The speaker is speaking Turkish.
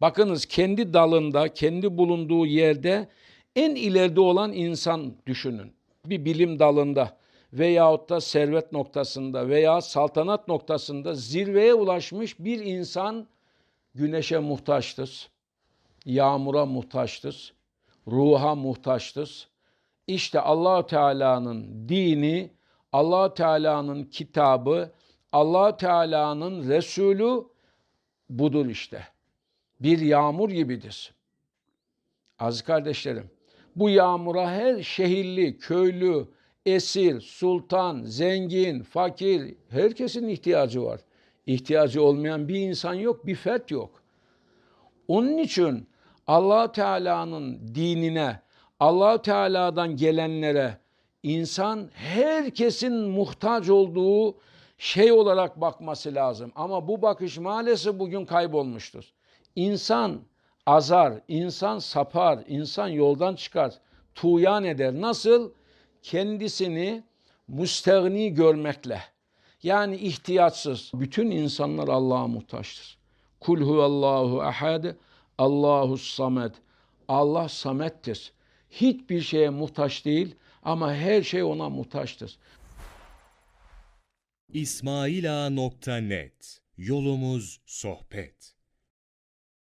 Bakınız kendi dalında, kendi bulunduğu yerde en ileride olan insan düşünün. Bir bilim dalında veyahut da servet noktasında veya saltanat noktasında zirveye ulaşmış bir insan güneşe muhtaçtır. Yağmura muhtaçtır. Ruha muhtaçtır. İşte Allahu Teala'nın dini, Allahu Teala'nın kitabı, Allahu Teala'nın Resulü budur işte. Bir yağmur gibidir. Aziz kardeşlerim, bu yağmura her şehirli, köylü, esir, sultan, zengin, fakir, herkesin ihtiyacı var. İhtiyacı olmayan bir insan yok, bir fert yok. Onun için allah Teala'nın dinine, allah Teala'dan gelenlere insan herkesin muhtaç olduğu şey olarak bakması lazım. Ama bu bakış maalesef bugün kaybolmuştur. İnsan azar, insan sapar, insan yoldan çıkar, tuğyan eder. Nasıl? Kendisini müstehni görmekle. Yani ihtiyaçsız. Bütün insanlar Allah'a muhtaçtır. Kul huvallahu ahad, Allahu samed. Allah samettir. Hiçbir şeye muhtaç değil ama her şey ona muhtaçtır. İsmailağa.net Yolumuz sohbet.